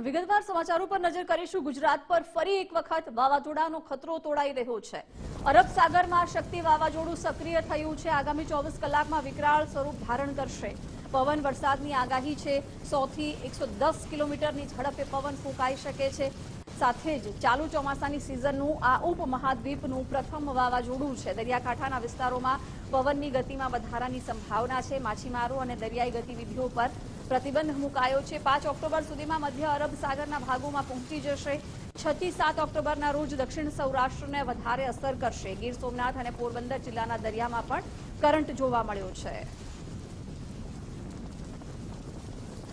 વિગતવાર સમાચારો પર નજર કરીશું. ગુજરાત પર ફરી એક વખત વાવાઝોડાનો ખતરો તોડાઈ રહ્યો છે. અરબ સાગરમાં શક્તિ વાવાઝોડું સક્રિય થયું છે. આગામી ચોવીસ કલાકમાં વિકરાળ સ્વરૂપ ધારણ કરશે. પવન વરસાદની આગાહી છે. સો થી એકસો દસ કિલોમીટરની ઝડપે પવન ફૂંકાઈ શકે છે. સાથે જ ચાલુ ચોમાસાની સિઝનનું આ ઉપમહાદ્વીપનું પ્રથમ વાવાઝોડું છે. દરિયાકાંઠાના વિસ્તારોમાં પવનની ગતિમાં વધારાની સંભાવના છે. માછીમારો અને દરિયાઈ ગતિવિધિઓ પર પ્રતિબંધ મુકાયો છે. પાંચ ઓક્ટોબર સુધીમાં મધ્ય અરબ સાગરના ભાગોમાં પહોંચી જશે. છથી સાત ઓક્ટોબરના રોજ દક્ષિણ સૌરાષ્ટ્રને વધારે અસર કરશે. ગીર સોમનાથ અને પોરબંદર જિલ્લાના દરિયામાં પણ કરંટ જોવા મળ્યો છે.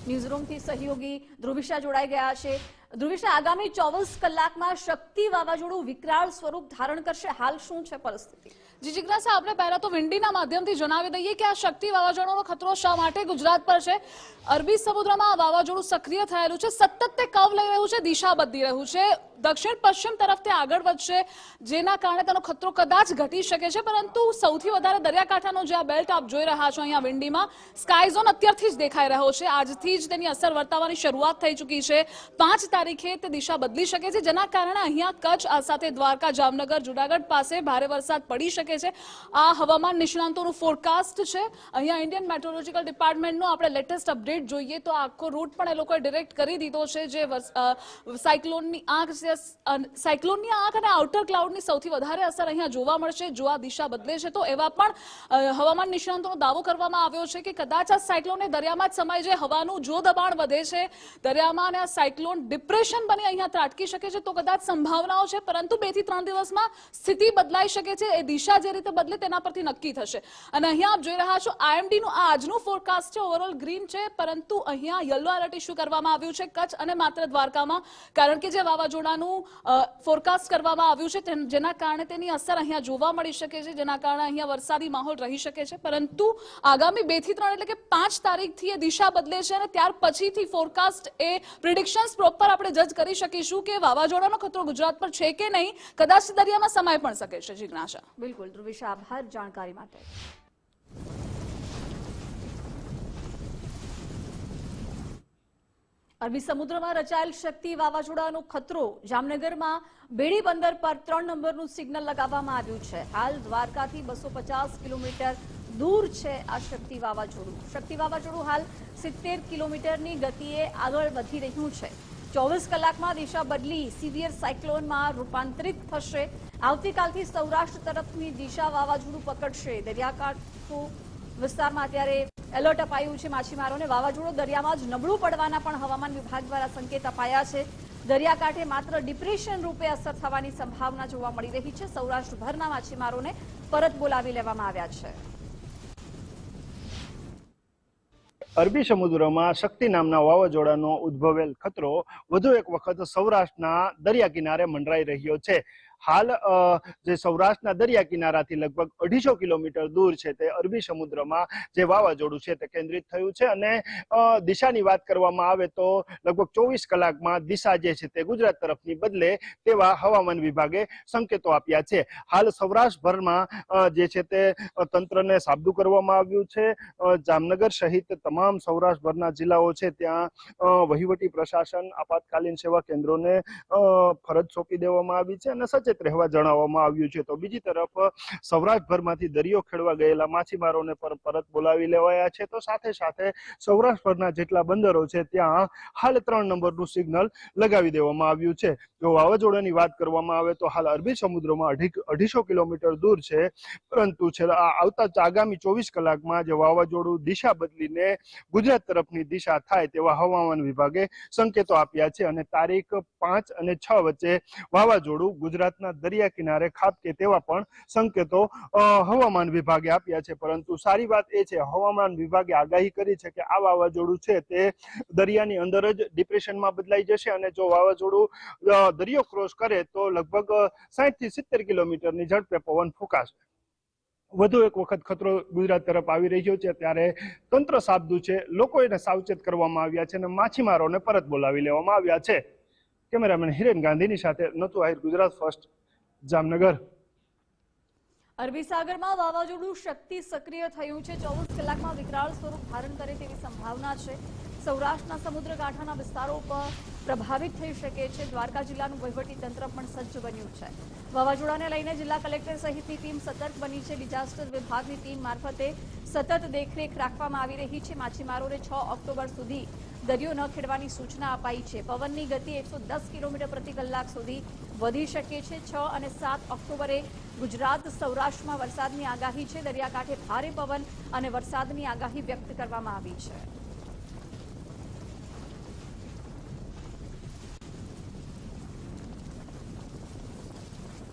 ન્યૂઝરૂમથી સહયોગી ધ્રુવિશા જોડાઈ ગયા છે. ધ્રુવિશા આગામી ચોવીસ કલાકમાં શક્તિ વાવાઝોડું વિકરાળ સ્વરૂપ ધારણ કરશે. હાલ શું છે પરિસ્થિતિ? જી જિજ્ઞાસા આપણે પહેલા તો વિંડીના માધ્યમથી જણાવી દઈએ કે આ શક્તિ વાવાઝોડાનો ખતરો શા માટે ગુજરાત પર છે? અરબી સમુદ્રમાં વાવાઝોડું સક્રિય થયેલું છે. સતત તે કવ લઈ રહ્યું છે, દિશા બદલી રહ્યું છે. દક્ષિણ પશ્ચિમ તરફ તે આગળ વધશે, જેના કારણે તેનો ખતરો કદાચ ઘટી શકે છે. પરંતુ સૌથી વધારે દરિયાકાંઠાનો જે આ બેલ્ટ આપ જોઈ રહ્યા છો અહીંયા વિંડીમાં સ્કાય ઝોન અત્યારથી જ દેખાઈ રહ્યો છે. આજથી જ તેની અસર વર્તાવાની શરૂઆત થઈ ચૂકી છે. પાંચ તારીખે તે દિશા બદલી શકે છે, જેના કારણે અહીંયા કચ્છ, આ સાથે દ્વારકા, જામનગર, જુનાગઢ પાસે ભારે વરસાદ પડી શકે છે. આ હવામાન નિષ્ણાંતોનું ફોરકાસ્ટ છે. અહીંયા ઇન્ડિયન મેટ્રોલોજીકલ ડિપાર્ટમેન્ટનો આપણે લેટેસ્ટ અપડેટ જોઈએ તો આખો રૂટ પણ એ લોકોએ ડિરેક્ટ કરી દીધો છે, જે સાયક્લોનની આંખ છે સાયક્લોનની આંખ અને આઉટર ક્લાઉડની સૌથી વધારે અસર અહીંયા જોવા મળશે. જો આ દિશા બદલે છે તો એવા પણ હવામાન નિષ્ણાંતોનો દાવો કરવામાં આવ્યો છે કે કદાચ આ સાયક્લોનને દરિયામાં જ સમાય જાય હવાનું જો દબાણ વધે છે, દરિયામાં અને આ સાયક્લોન ડિપ્રેશન બની અહીંયા ત્રાટકી શકે છે તો કદાચ સંભાવનાઓ છે. પરંતુ બેથી ત્રણ દિવસમાં સ્થિતિ બદલાઈ શકે છે. એ દિશા જે રીતે બદલે તેના પરથી નક્કી થશે. અને અહીંયા આપ જોઈ રહ્યા છો આઈએમડીનું આ આજનું ફોરકાસ્ટ છે. ઓવરઓલ ગ્રીન છે, પરંતુ અહીંયા યલો એલર્ટ ઇસ્યુ કરવામાં આવ્યું છે. કચ્છ અને માત્ર દ્વારકામાં. કારણ કે જે વાવાઝોડાનું ફોરકાસ્ટ કરવામાં આવ્યું છે જેના કારણે તેની અસર અહીંયા જોવા મળી શકે છે, જેના કારણે અહીંયા વરસાદી માહોલ રહી શકે છે. પરંતુ આગામી બેથી ત્રણ એટલે કે પાંચ તારીખથી એ દિશા બદલે છે અને ત્યાર પછીથી ફોરકાસ્ટ એ પ્રિડિક્શન્સ પ્રોપર આપણે જજ કરી શકીશું કે વાવાઝોડાનો ખતરો ગુજરાત પર છે કે નહીં. કદાચ દરિયામાં સમાય પણ શકે છે, જિજ્ઞાસા. બિલકુલ ધ્રુવિશા આભાર જાણકારી માટે. અરબી સમુદ્રમાં રચાયેલ શક્તિ વાવાઝોડાનો ખતરો. જામનગરમાં બેડી બંદર પર ત્રણ નંબરનું સિગ્નલ લગાવવામાં આવ્યું છે. હાલ દ્વારકાથી બસો કિલોમીટર દૂર છે આ શક્તિ વાવાઝોડું. શક્તિ વાવાઝોડું હાલ સિત્તેર કિલોમીટરની ગતિએ આગળ વધી રહ્યું છે. ચોવીસ કલાકમાં દિશા બદલી સિવિયર સાયક્લોનમાં રૂપાંતરિત થશે. આવતીકાલથી સૌરાષ્ટ્ર તરફની દિશા વાવાઝોડું પકડશે. દરિયાકાંઠો વિસ્તારમાં અત્યારે એલર્ટ અપાયું છે માછીમારોને. વાવાઝોડું દરિયામાં જ નબળું પડવાના પણ હવામાન વિભાગ દ્વારા સંકેત અપાયા છે. દરિયાકાંઠે માત્ર ડિપ્રેશન રૂપે અસર થવાની સંભાવના જોવા મળી રહી છે. સૌરાષ્ટ્રભરના માછીમારોને પરત બોલાવી લેવામાં આવ્યા છે. અરબી સમુદ્રમાં શક્તિ નામના વાવાઝોડાનો ઉદ્ભવેલ ખતરો વધુ એક વખત સૌરાષ્ટ્રના દરિયા કિનારે મંડરાઈ રહ્યો છે. હાલ જે સૌરાષ્ટ્રના દરિયા કિનારાથી લગભગ અઢીસો કિલોમીટર દૂર છે તે અરબી સમુદ્રમાં જે વાવાઝોડું છે તે કેન્દ્રિત થયું છે અને દિશાની વાત કરવામાં આવે તો લગભગ ચોવીસ કલાકમાં દિશા જે છે તે ગુજરાત તરફની બદલે તેવા હવામાન વિભાગે સંકેતો આપ્યા છે. હાલ સૌરાષ્ટ્રભરમાં જે છે તે તંત્રને સાબદું કરવામાં આવ્યું છે. જામનગર સહિત તમામ સૌરાષ્ટ્રભરના જિલ્લાઓ છે ત્યાં વહીવટી પ્રશાસન, આપાતકાલીન સેવા કેન્દ્રોને ફરજ સોંપી દેવામાં આવી છે અને સચેત રહેવા જણાવવામાં આવ્યું છે. તો બીજી તરફ, સૌરાષ્ટ્રભરમાંથી દરિયો ખેડવા ગયેલા માછીમારોને પણ પરત બોલાવી લેવાયા છે. તો સાથે સાથે સૌરાષ્ટ્રભરના જેટલા બંદરો છે, ત્યાં હાલ ત્રણ નંબરનું સિગ્નલ લગાવી દેવામાં આવ્યું છે. જો વાવાઝોડાની વાત કરવામાં આવે તો હાલ અરબી સમુદ્રમાં અઢી, અઢીસો કિલોમીટર દૂર છે. પરંતુ છેલ્લા આવતા આગામી ચોવીસ કલાકમાં જે વાવાઝોડું દિશા બદલીને ગુજરાત તરફની દિશા થાય તેવા હવામાન વિભાગે સંકેતો આપ્યા છે. અને તારીખ પાંચ અને છ વચ્ચે વાવાઝોડું ગુજરાતના દરિયા કિનારે ખાબકે તેવા પણ સંકેતો હવામાન વિભાગે આપ્યા છે. પરંતુ સારી વાત એ છે, હવામાન વિભાગે આગાહી કરી છે કે આ વાવાઝોડું છે તે દરિયાની અંદર જ ડિપ્રેશનમાં બદલાઈ જશે અને જો વાવાઝોડું દરિયો ક્રોસ કરે તો લગભગ સાઠથી સિત્તેર કિલોમીટરની ઝડપે પવન ફૂંકાશે. વધુ એક વખત ખતરો ગુજરાત તરફ આવી રહ્યો છે ત્યારે તંત્ર સાબદું છે. લોકો એને સાવચેત કરવામાં આવ્યા છે અને માછીમારોને પરત બોલાવી લેવામાં આવ્યા છે. કેમેરામેન હિરેન ગાંધીની સાથે નતુ આહિર ગુજરાત ફર્સ્ટ, જામનગર. અરબી સાગરમાં વાવાઝોડું શક્તિ સક્રિય થયું છે. ચોવીસ કલાકમાં વિકરાળ સ્વરૂપ ધારણ કરે તેવી સંભાવના છે. સૌરાષ્ટ્રના સમુદ્ર કાંઠાના વિસ્તારો પર પ્રભાવિત થઈ શકે છે. દ્વારકા જિલ્લાનું વહીવટી તંત્ર પણ સજ્જ બન્યું છે. વાવાઝોડાને લઈને જિલ્લા કલેક્ટર સહિતની ટીમ સતર્ક બની છે. ડિઝાસ્ટર વિભાગની ટીમ મારફતે સતત દેખરેખ રાખવામાં આવી રહી છે. માછીમારોને છ ઓક્ટોબર સુધી દરિયો ન ખેડવાની સૂચના અપાઈ છે. પવનની ગતિ એકસો દસ કિલોમીટર પ્રતિ કલાક સુધી વધી શકે છે. છ અને સાત ઓક્ટોબરે ગુજરાત સૌરાષ્ટ્રમાં વરસાદની આગાહી છે. દરિયાકાંઠે ભારે પવન અને વરસાદની આગાહી વ્યક્ત કરવામાં આવી છે.